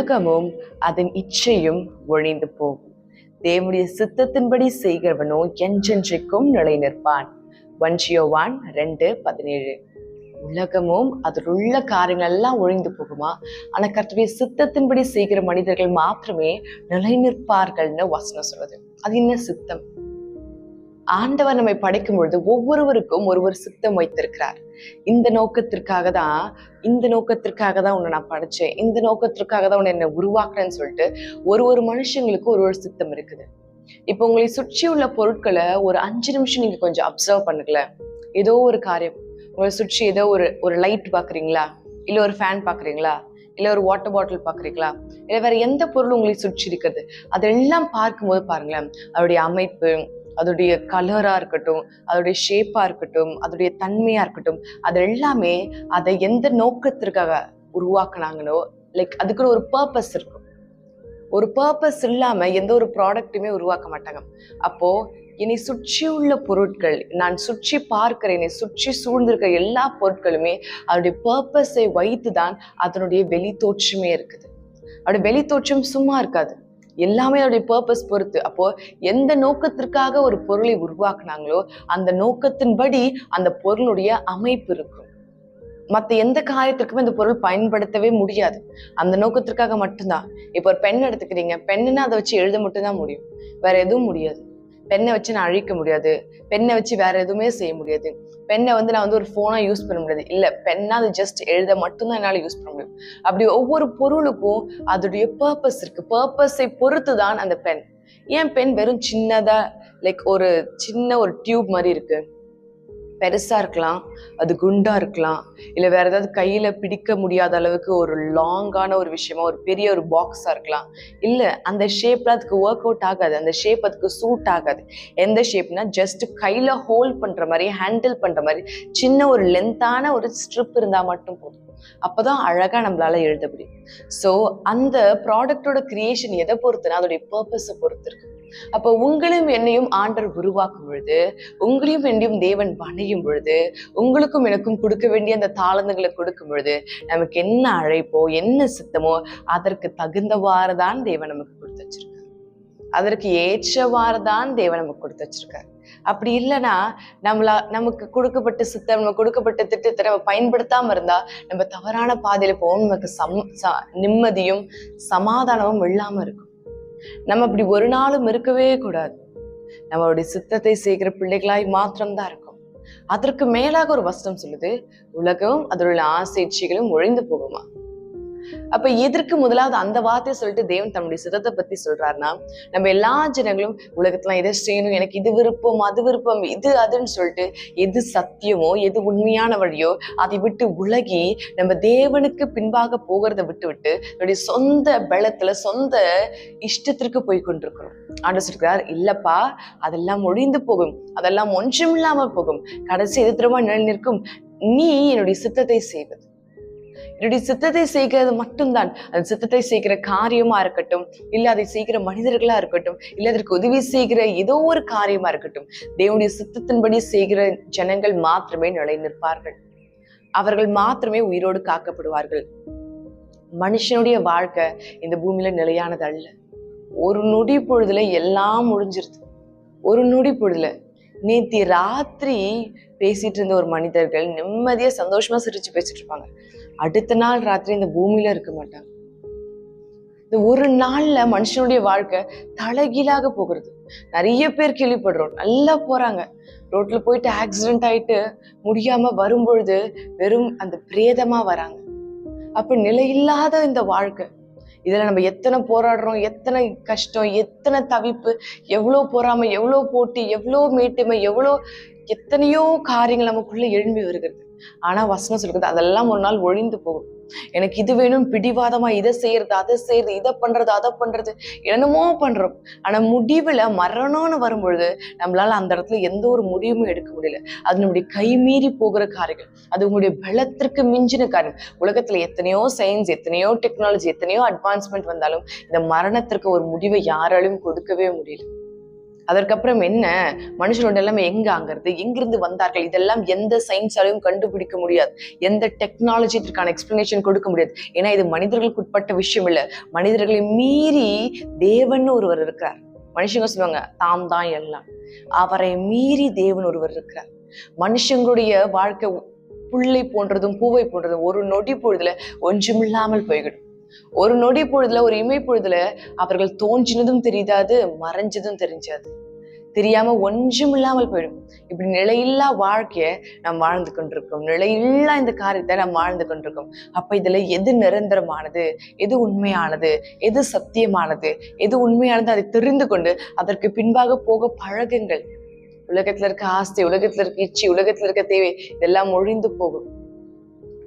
உலகமும் அதன் இச்சையும் ஒழிந்து போகும். தேவனுடைய சித்தத்தின்படி செய்கிறவனோ என்றென்றைக்கும் நிலை நிற்பான் ஒன்றியோவான் ரெண்டு பதினேழு. உலகமும் அதில் உள்ள காரியங்கள் எல்லாம் ஒழிந்து போகுமா? ஆனா கர்த்தருடைய சித்தத்தின்படி செய்கிற மனிதர்கள் மாத்திரமே நிலை நிற்பார்கள்னு வசனம் சொல்றது அது என்ன சித்தம்? ஆண்டவர் நம்மை படைக்கும் பொழுது ஒவ்வொருவருக்கும் ஒரு ஒரு சித்தம் வைத்திருக்கிறார். இந்த நோக்கத்திற்காக தான் இந்த நோக்கத்திற்காக தான் உன்னை நான் படைச்சேன். இந்த நோக்கத்திற்காக தான் உன்னை என்னை உருவாக்குறேன்னு சொல்லிட்டு ஒரு ஒரு மனுஷங்களுக்கு ஒரு ஒரு சித்தம் இருக்குது. இப்போ உங்களை சுற்றி உள்ள பொருட்களை ஒரு அஞ்சு நிமிஷம் நீங்க கொஞ்சம் அப்சர்வ் பண்ணுங்கள ஏதோ ஒரு காரியம். உங்களை சுற்றி ஏதோ ஒரு ஒரு லைட் பாக்குறீங்களா? இல்ல ஒரு ஃபேன் பாக்குறீங்களா? இல்ல ஒரு வாட்டர் பாட்டில் பாக்குறீங்களா? இல்ல வேற எந்த பொருள் உங்களை சுற்றி இருக்குது? அதெல்லாம் பார்க்கும்போது பாருங்களேன் அவருடைய அமைப்பு அதோடைய கலராக இருக்கட்டும் அதோடைய ஷேப்பாக இருக்கட்டும் அதோடைய தன்மையாக இருக்கட்டும் அது எல்லாமே அதை எந்த நோக்கத்திற்காக உருவாக்குனாங்களோ லைக் அதுக்குன்னு ஒரு பர்பஸ் இருக்கும். ஒரு பர்பஸ் இல்லாமல் எந்த ஒரு ப்ராடக்ட்டுமே உருவாக்க மாட்டாங்க. அப்போது என்னை சுற்றி உள்ள பொருட்கள் நான் சுற்றி பார்க்கிற என்னை சுற்றி சூழ்ந்திருக்க எல்லா பொருட்களுமே அதோடைய பர்பஸை வைத்து தான் அதனுடைய வெளித்தோற்றமே இருக்குது. அதோடைய வெளித்தோற்றம் சும்மா இருக்காது. எல்லாமே அதோடைய பர்பஸ் பொறுத்து. அப்போ எந்த நோக்கத்திற்காக ஒரு பொருளை உருவாக்குனாங்களோ அந்த நோக்கத்தின்படி அந்த பொருளுடைய அமைப்பு இருக்கும். மற்ற எந்த காரியத்திற்குமே இந்த பொருள் பயன்படுத்தவே முடியாது. அந்த நோக்கத்திற்காக மட்டும்தான். இப்போ ஒரு பெண் எடுத்துக்கிறீங்க. பெண்ணுன்னா அதை வச்சு எழுத மட்டும்தான் முடியும். வேற எதுவும் முடியாது. பெண்ணை வச்சு நான் அழிக்க முடியாது. பெண்ணை வச்சு வேற எதுவுமே செய்ய முடியாது. பெண்ணை வந்து நான் வந்து ஒரு ஃபோனாக யூஸ் பண்ண முடியாது. இல்லை பெண்ணா அது ஜஸ்ட் எழுத மட்டும்தான் என்னால் யூஸ் பண்ண முடியும். அப்படி ஒவ்வொரு பொருளுக்கும் அதோடைய பர்பஸ் இருக்கு. பர்பஸை பொறுத்து தான் அந்த பென் ஏன் பென் வெறும் சின்னதா லைக் ஒரு சின்ன ஒரு டியூப் மாதிரி இருக்குது பெருசாக இருக்கலாம் அது குண்டாக இருக்கலாம் இல்லை வேறு ஏதாவது கையில் பிடிக்க முடியாத அளவுக்கு ஒரு லாங்கான ஒரு விஷயமா ஒரு பெரிய ஒரு பாக்ஸாக இருக்கலாம். இல்லை அந்த ஷேப்பில் அதுக்கு ஒர்க் அவுட் ஆகாது. அந்த ஷேப் அதுக்கு சூட் ஆகாது. எந்த ஷேப்னா ஜஸ்ட் கையில் ஹோல்ட் பண்ணுற மாதிரி ஹேண்டில் பண்ணுற மாதிரி சின்ன ஒரு லென்த்தான ஒரு ஸ்ட்ரிப் இருந்தால் மட்டும் போதும். அப்பதான் அழகா நம்மளால எழுத முடியும். ஸோ அந்த ப்ராடக்டோட கிரியேஷன் எதை பொறுத்துனா அதோடைய பர்பஸை பொறுத்து இருக்கு. அப்போ உங்களையும் என்னையும் ஆண்டர் உருவாக்கும் பொழுது உங்களையும் என்னையும் தேவன் வணையும் பொழுது உங்களுக்கும் எனக்கும் கொடுக்க வேண்டிய அந்த தாளந்துகளை கொடுக்கும் பொழுது நமக்கு என்ன அழைப்போ என்ன சித்தமோ அதற்கு தகுந்தவாறு தான் தேவன் நமக்கு கொடுத்து வச்சிருக்காரு. அதற்கு ஏற்றவாறு தான் தேவன் நமக்கு கொடுத்து வச்சிருக்காரு. அப்படி இல்லைன்னா நம்மளா நமக்கு கொடுக்கப்பட்ட சித்தம் நம்ம கொடுக்கப்பட்ட திட்டத்தை நம்ம பயன்படுத்தாம இருந்தா நம்ம தவறான பாதையில போவோம் நமக்கு சம் ச- நிம்மதியும் சமாதானமும் இல்லாம இருக்கும். நம்ம அப்படி ஒரு நாளும் இருக்கவே கூடாது. நம்மளுடைய சித்தத்தை செய்கிற பிள்ளைகளாய் மாத்திரம்தான் இருக்கும். அதற்கு மேலாக ஒரு வசனம் சொல்லுது உலகம் அதில் உள்ள ஆசை இச்சைகளும் ஒழிந்து போகுமா? அப்ப எதற்கு முதலாவது அந்த வார்த்தையை சொல்லிட்டு தேவன் தன்னுடைய சித்தத்தை பத்தி சொல்றாருன்னா நம்ம எல்லா ஜனங்களும் உலகத்துல இதை செய்யணும் எனக்கு இது விருப்பம் அது விருப்பம் இது அதுன்னு சொல்லிட்டு எது சத்தியமோ எது உண்மையான வழியோ அதை விட்டு உலகி நம்ம தேவனுக்கு பின்பாக போகிறத விட்டு விட்டு நம்முடைய சொந்த பலத்துல சொந்த இஷ்டத்திற்கு போய் கொண்டிருக்கிறோம். ஆண்டு சொல்கிறார் இல்லப்பா அதெல்லாம் ஒழிந்து போகும். அதெல்லாம் ஒன்றும் இல்லாமல் போகும். கடைசி எதிர்த்தரமா நிலை நிற்கும் நீ என்னுடைய சித்தத்தை செய்வது. என்னுடைய சித்தத்தை செய்கிறது மட்டும்தான். அந்த சித்தத்தை செய்கிற காரியமா இருக்கட்டும் இல்ல அதை செய்கிற மனிதர்களா இருக்கட்டும் இல்ல அதற்கு உதவி செய்கிற ஏதோ ஒரு காரியமா இருக்கட்டும் தேவனுடைய சித்தத்தின்படி செய்கிற ஜனங்கள் மாத்திரமே நிலை நிற்பார்கள். அவர்கள் மாத்திரமே உயிரோடு காக்கப்படுவார்கள். மனுஷனுடைய வாழ்க்கை இந்த பூமியில நிலையானது அல்ல. ஒரு நொடி பொழுதுல எல்லாம் முடிஞ்சிருது. ஒரு நொடி பொழுதுல நேத்தி ராத்திரி பேசிட்டு இருந்த ஒரு மனிதர்கள் நிம்மதியா சந்தோஷமா சிரிச்சு பேசிட்டு இருப்பாங்க. அடுத்த நாள் ராத்திரி இந்த பூமியில இருக்க மாட்டாங்க. இந்த ஒரு நாள்ல மனுஷனுடைய வாழ்க்கை தலைகீழாக போகிறது. நிறைய பேர் கேள்விப்படுறோம். நல்லா போறாங்க. ரோட்ல போயிட்டு ஆக்சிடென்ட் ஆயிட்டு முடியாம வரும்பொழுது வெறும் அந்த பிரேதமா வராங்க. அப்ப நிலையில்லாத இந்த வாழ்க்கை. இதுல நம்ம எத்தனை போராடுறோம் எத்தனை கஷ்டம் எத்தனை தவிப்பு எவ்வளோ பொறாமை எவ்வளோ போட்டி எவ்வளோ மேட்டுமை எவ்வளோ எத்தனையோ காரியங்கள் நமக்குள்ளே எழும்பி வருகிறது. ஆனால் வசனம் சொல்கிறது அதெல்லாம் ஒரு நாள் ஒழிந்து போகும். எனக்கு இது வேணும் பிடிவாதமா இதை செய்யறது அதை செய்யறது இதை பண்றது அதை பண்றது. என்னமோ பண்றோம். ஆனா முடிவுல மரணம்னு வரும்பொழுது நம்மளால அந்த இடத்துல எந்த ஒரு முடிவுமே எடுக்க முடியல. அது நம்முடைய கைமீறி போகிற காரியங்கள். அது உங்களுடைய பலத்திற்கு மிஞ்சின காரியம். உலகத்துல எத்தனையோ சயின்ஸ் எத்தனையோ டெக்னாலஜி எத்தனையோ அட்வான்ஸ்மெண்ட் வந்தாலும் இந்த மரணத்திற்கு ஒரு முடிவை யாராலும் கொடுக்கவே முடியல. அதற்கப்புறம் என்ன? மனுஷனோட எல்லாமே எங்க ஆங்கிறது எங்கிருந்து வந்தார்கள்? இதெல்லாம் எந்த சயின்ஸாலையும் கண்டுபிடிக்க முடியாது. எந்த டெக்னாலஜி இதற்கான எக்ஸ்பிளனேஷன் கொடுக்க முடியாது. ஏன்னா இது மனிதர்களுக்கு உட்பட்ட விஷயம் இல்ல. மனிதர்களை மீறி தேவன் ஒருவர் இருக்கிறார். மனுஷங்க சொல்லுவாங்க தாம் தான் எல்லாம். அவரை மீறி தேவன் ஒருவர் இருக்கிறார். மனுஷங்களுடைய வாழ்க்கை புள்ளை போன்றதும் பூவை போன்றதும் ஒரு நொடி பொழுதுல ஒன்றுமில்லாமல் போய்கிடும் ஒரு நொடி பொழுதுல ஒரு இமை பொழுதுல அவர்கள் தோன்றினதும் தெரியாது மறைஞ்சதும் தெரிஞ்சாது. தெரியாம ஒன்றும் இல்லாமல் போயிடும். இப்படி நிலையில்லா வாழ்க்கைய நாம் வாழ்ந்து கொண்டிருக்கோம் நிலையில்லா இந்த காரியத்தை நாம் வாழ்ந்து கொண்டிருக்கோம் அப்ப இதுல எது நிரந்தரமானது? எது உண்மையானது? எது சத்தியமானது? எது உண்மையானது? அதை தெரிந்து கொண்டு அதற்கு பின்பாக போக பழகுங்கள். உலகத்துல இருக்க ஆஸ்தி உலகத்துல இருக்க இச்சி உலகத்துல இருக்க தேவை இதெல்லாம் ஒழிந்து போகும்.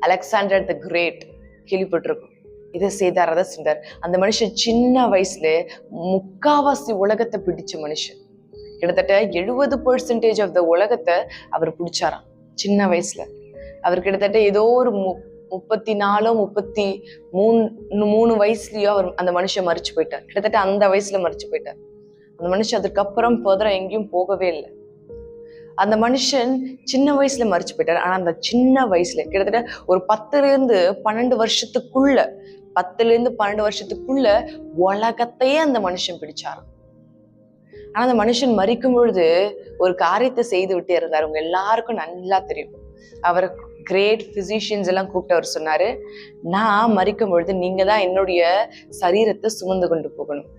அலெக்சாண்டர் த கிரேட் கேள்விப்பட்டிருக்கும். இதை செய்தார் அதை செஞ்சார். அந்த மனுஷன் சின்ன வயசுல முக்காவாசி உலகத்தை பிடிச்ச மனுஷன். கிட்டத்தட்ட எழுபது பர்சன்டேஜ் ஆஃப் த உலகத்தை அவர் பிடிச்சாராம் சின்ன வயசுல. அவர் கிட்டத்தட்ட ஏதோ ஒரு மு முப்பத்தி நாலோ முப்பத்தி மூணு மூணு வயசுலயோ அவர் அந்த மனுஷன் மறிச்சு போயிட்டார். கிட்டத்தட்ட அந்த வயசுல மறிச்சு போயிட்டார். அந்த மனுஷன் அதுக்கப்புறம் ஃபர்தரா எங்கேயும் போகவே இல்லை. அந்த மனுஷன் சின்ன வயசுல மறிச்சு போயிட்டார். ஆனா அந்த சின்ன வயசுல கிட்டத்தட்ட ஒரு பத்துல இருந்து பன்னெண்டு வருஷத்துக்குள்ள பத்துல இருந்து பன்னெண்டு வருஷத்துக்குள்ள உலகத்தையே அந்த மனுஷன் பிடிச்சாராம். ஆனா அந்த மனுஷன் மறிக்கும் பொழுது ஒரு காரியத்தை செய்து விட்டே இருந்தார். உங்க எல்லாருக்கும் நல்லா தெரியும். அவர் கிரேட் பிசிஷியன்ஸ் எல்லாம் கூப்பிட்டு அவர் சொன்னாரு நான் மறிக்கும் பொழுது நீங்க தான் என்னுடைய சரீரத்தை சுமந்து கொண்டு போகணும்.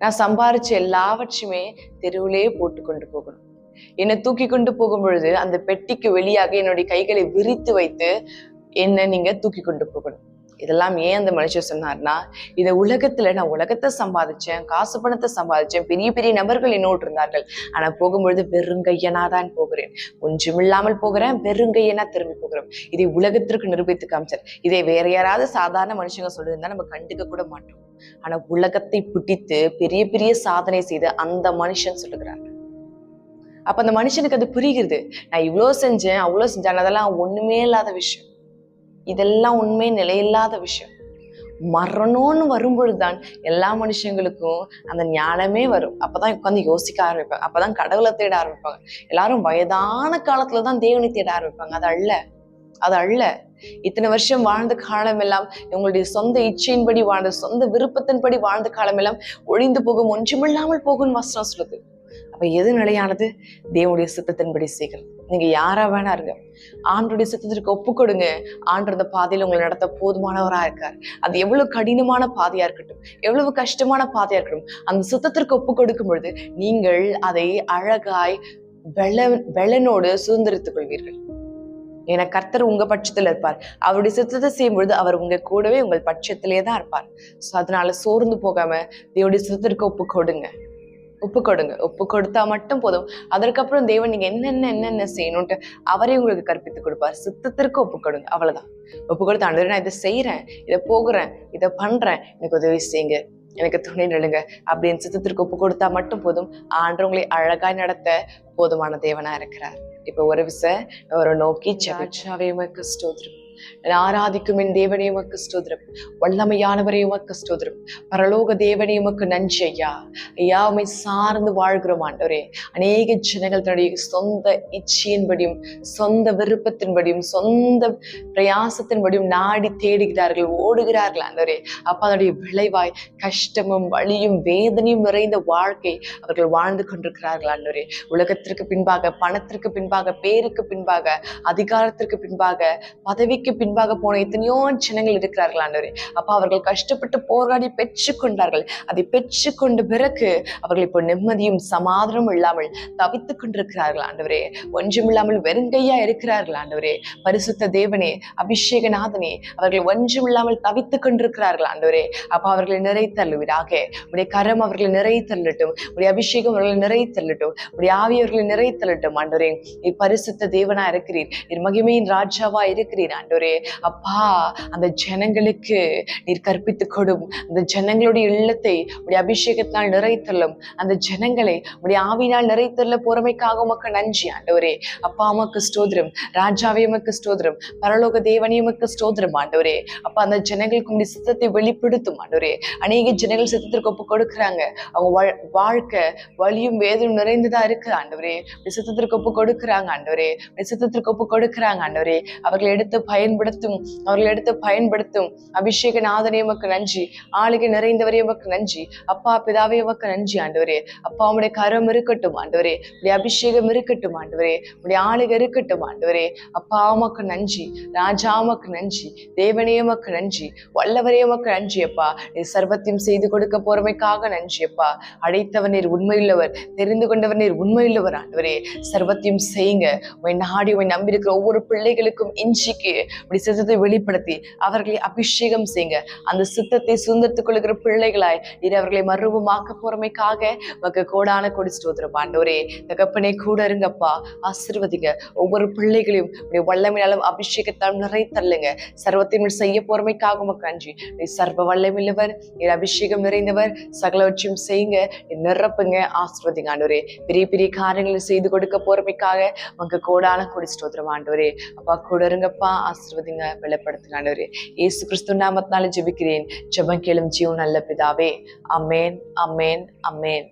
நான் சம்பாரிச்ச எல்லாவற்றையுமே தெருவிலே போட்டு கொண்டு போகணும். என்னை தூக்கி கொண்டு போகும் பொழுது அந்த பெட்டிக்கு வெளியாக என்னுடைய கைகளை விரித்து வைத்து என்னை நீங்க தூக்கி கொண்டு போகணும். இதெல்லாம் ஏன் அந்த மனுஷன் சொன்னார்னா இந்த உலகத்துல நான் உலகத்தை சம்பாதிச்சேன் காசு பணத்தை சம்பாதிச்சேன் பெரிய பெரிய நபர்கள் என்னோடு இருந்தார்கள். ஆனா போகும்பொழுது வெறுங்கையனா தான் போகிறேன். ஒன்றுமில்லாமல் போகிறேன் வெறுங்கையனா திரும்பி போகிறோம். இதை உலகத்திற்கு நிரூபித்து காமிச்சார். இதை வேற யாராவது சாதாரண மனுஷங்க சொல்லியிருந்தா நம்ம கண்டுக்க கூட மாட்டோம். ஆனா உலகத்தை பிடித்து பெரிய பெரிய சாதனை செய்து அந்த மனுஷன் சொல்லுகிறார். அப்ப அந்த மனுஷனுக்கு அது புரிகிறது. நான் இவ்வளோ செஞ்சேன் அவ்வளோ செஞ்சேன் அதெல்லாம் ஒண்ணுமே இல்லாத விஷயம். இதெல்லாம் உண்மை நிலையில்லாத விஷயம். மரணம்னு வரும்பொழுதுதான் எல்லா மனுஷங்களுக்கும் அந்த ஞானமே வரும். அப்பதான் உட்காந்து யோசிக்க ஆரம்பிப்பாங்க. அப்பதான் கடவுளை தேட ஆரம்பிப்பாங்க. எல்லாரும் வயதான காலத்துலதான் தேவனை தேட ஆரம்பிப்பாங்க. அது அல்ல. அது அல்ல. இத்தனை வருஷம் வாழ்ந்த காலம் எல்லாம் உங்களுடைய சொந்த இச்சையின்படி வாழ்ந்த சொந்த விருப்பத்தின்படி வாழ்ந்த காலம் எல்லாம் ஒழிந்து போகும் ஒன்றுமில்லாமல் போகும் வசனம் சொல்லுது. அப்ப எது நிலையானது? தேவனுடைய சித்தத்தின்படி செய்கிறது நீங்க யாரா வேணா இருங்க. ஆண்டுடைய சித்தத்திற்கு ஒப்பு கொடுங்க. ஆண்டு அந்த பாதையில் உங்களை நடத்த போதுமானவரா இருக்கார். அது எவ்வளவு கடினமான பாதையா இருக்கட்டும். எவ்வளவு கஷ்டமான பாதையா இருக்கட்டும். அந்த சித்தத்திற்கு ஒப்பு கொடுக்கும் பொழுது நீங்கள் அதை அழகாய் வெள வெளனோடு சுதந்திரித்துக் கொள்வீர்கள். ஏன்னா கர்த்தர் உங்க பட்சத்துல இருப்பார். அவருடைய சித்தத்தை செய்யும் பொழுது அவர் உங்க கூடவே உங்கள் பட்சத்திலே தான் இருப்பார். ஸோ அதனால சோர்ந்து போகாம தேவடைய சித்தத்திற்கு ஒப்பு கொடுங்க. ஒப்பு கொடுங்க ஒப்பு கொடுத்தா மட்டும் போதும். அதற்கப்புறம் தேவன் நீங்க என்னென்ன என்னென்ன செய்யணும்ட்டு அவரே உங்களுக்கு கற்பித்து கொடுப்பார். சித்தத்திற்கு ஒப்பு கொடுங்க. அவ்வளவுதான். ஒப்பு கொடுத்த ஆண்டு நான் இதை செய்யறேன் இதை போகிறேன். இதை பண்றேன். எனக்கு உதவி செய்யுங்க. எனக்கு துணை நிலுங்க அப்படின்னு சித்தத்திற்கு ஒப்பு கொடுத்தா மட்டும் போதும். ஆண்டு உங்களை அழகாய் நடத்த போதுமான தேவனா இருக்கிறார். இப்ப ஒரு விச ஒரு நோக்கி ஜாவே உமக்கு ஸ்தோத்திரம். ஆராதிக்கும் என் தேவனே உமக்கு ஸ்தோத்திரம். வல்லமையானவரே உமக்கு ஸ்தோத்திரம். பரலோக தேவனே உமக்கு நன்றி ஐயா. ஐயா உமை சார்ந்து வாழ்கிறோம் ஆண்டவரே. அநேக ஜனங்கள் தன்னுடைய சொந்த இச்சையின்படியும் சொந்த விருப்பத்தின்படியும் சொந்த பிரயாசத்தின்படியும் நாடி தேடுகிறார்கள் ஓடுகிறார்கள் ஆண்டவரே. அப்ப அதனுடைய விளைவாய் கஷ்டமும் வழியும் வேதனையும் நிறைந்த வாழ்க்கை அவர்கள் வாழ்ந்து கொண்டிருக்கிறார்கள் ஆண்டவரே. உலகத்திற்கு பின்பாக பணத்திற்கு பின்பாக பேருக்கு பின்பாக அதிகாரத்திற்கு பின்பாக பதவிக்கு பின்பாக போன எத்தனையோ ஜனங்கள் இருக்கிறார்கள் ஆண்டவரே. அப்பா அவர்கள் கஷ்டப்பட்டு போராடி பெற்று கொண்டார்கள் அதை பெற்று கொண்ட பிறகு அவர்கள் இப்போ நிம்மதியும் சமாதானமும் இல்லாமல் தவித்துக் கொண்டிருக்கிறார்கள் ஆண்டவரே. ஒன்றுமில்லாமல் வெறுங்கையா இருக்கிறார்கள் ஆண்டவரே. பரிசுத்த தேவனே அபிஷேகநாதனே அவர்கள் ஒன்றுமில்லாமல் தவித்துக் கொண்டிருக்கிறார்கள் ஆண்டவரே. அப்பா அவர்களை நிறைத்தள்ளுவீராக. உடைய கரம் அவர்களை நிறைத்தள்ளட்டும். உடைய அபிஷேகம் அவர்களை நிறைத்தள்ளட்டும். உடைய ஆவி அவர்களை நிறைத்தள்ளட்டும் ஆண்டவரே. நீ பரிசுத்த தேவனா இருக்கிறீர். நீர் மகிமையின் ராஜாவா இருக்கிறீர் ஆண்டவரே. ஆண்டோரே அப்பா அந்த ஜனங்களுக்கு நீர் கற்பித்து கொடும். அந்த ஜனங்களுடைய இல்லத்தை உடைய அபிஷேகத்தினால் நிறைத்தள்ளும். அந்த ஜனங்களை உடைய ஆவினால் நிறைத்தள்ள பொறுமைக்காக உமக்கு நன்றி ஆண்டவரே. அப்பா உமக்கு ஸ்தோதிரம் ராஜாவே உமக்கு ஸ்தோத்திரம். பரலோக தேவனே உமக்கு ஸ்தோத்திரம் ஆண்டவரே. அப்பா அந்த ஜனங்களுக்கு உடைய சித்தத்தை வெளிப்படுத்தும் ஆண்டவரே. அநேக ஜனங்கள் சித்தத்திற்கு ஒப்பு கொடுக்குறாங்க. அவங்க வாழ்க்கை வலியும் வேதனையும் நிறைந்ததா இருக்கு ஆண்டவரே. சித்தத்திற்கு ஒப்பு கொடுக்குறாங்க ஆண்டவரே. சித்தத்திற்கு ஒப்பு கொடுக்குறாங்க ஆண்டவரே. அவர்களை எடுத்து பயன்படுத்தும். அவர்களை எடுத்து பயன்படுத்தும். அபிஷேக நாதனே உமக்கு நன்றி. ஆளுகை நிறைந்தவரே உமக்கு நன்றி. அப்பா பிதாவே உமக்கு நன்றி ஆண்டவரே. அப்பா உடைய கரம் இருக்கட்டும் ஆண்டவரே. உடைய அபிஷேகம் இருக்கட்டும் ஆண்டவரே. உடைய ஆளுகை இருக்கட்டும் ஆண்டவரே. அப்பா உமக்கு நன்றி. ராஜா உமக்கு நன்றி. தேவனே உமக்கு நன்றி. வல்லவரே உமக்கு நன்றி அப்பா. நீ சர்வத்தையும் செய்து கொடுக்க போறமைக்காக நன்றி அப்பா. அழைத்தவர் நீர் உண்மையுள்ளவர். தெரிந்து கொண்டவர் நீர் உண்மையுள்ளவர் ஆண்டவரே. சர்வத்தையும் செய்யுங்க. உன் நாடி உன் நம்பியிருக்கிற ஒவ்வொரு பிள்ளைகளுக்கும் இன்றைக்கு உடைய சித்தத்தை வெளிப்படுத்தி அவர்களை அபிஷேகம் செய்யுங்க. அந்த சித்தத்தை சுந்தத்துக் கொள்கிற பிள்ளைகளாய் இது அவர்களை மறுபமாக்க போறமைக்காக மக்க கோடான கொடி ஸ்தோத்திரம். ஆண்டவரே தகப்பனே கூட இருங்கப்பா. ஆசிர்வதிங்க. ஒவ்வொரு பிள்ளைகளையும் உடைய வல்லமையாலும் அபிஷேகத்தால் நிறைத்தள்ளுங்க. சர்வத்தையும் செய்ய போறமைக்காக உமக்கு நன்றி. நீ சர்வ வல்லமில்லவர் நீர் அபிஷேகம் நிறைந்தவர் சகலவற்றையும் செய்யுங்க. நிரப்புங்க. ஆசிர்வதிங்க ஆண்டோரே பெரிய பெரிய காரியங்களை செய்து கொடுக்க போறமைக்காக உங்க கோடான கொடி ஸ்தோத்திரம் ஆண்டவரே. அப்பா கூட இருங்கப்பா. ஆசிர்வதிங்க வெளிப்படுத்துங்க ஆண்டவரே இயேசு கிறிஸ்து நாமத்தினால ஜெபிக்கிறேன். ஜெபம் கேளும் ஜீவன் நல்ல பிதாவே. அமேன் அமேன் அமேன்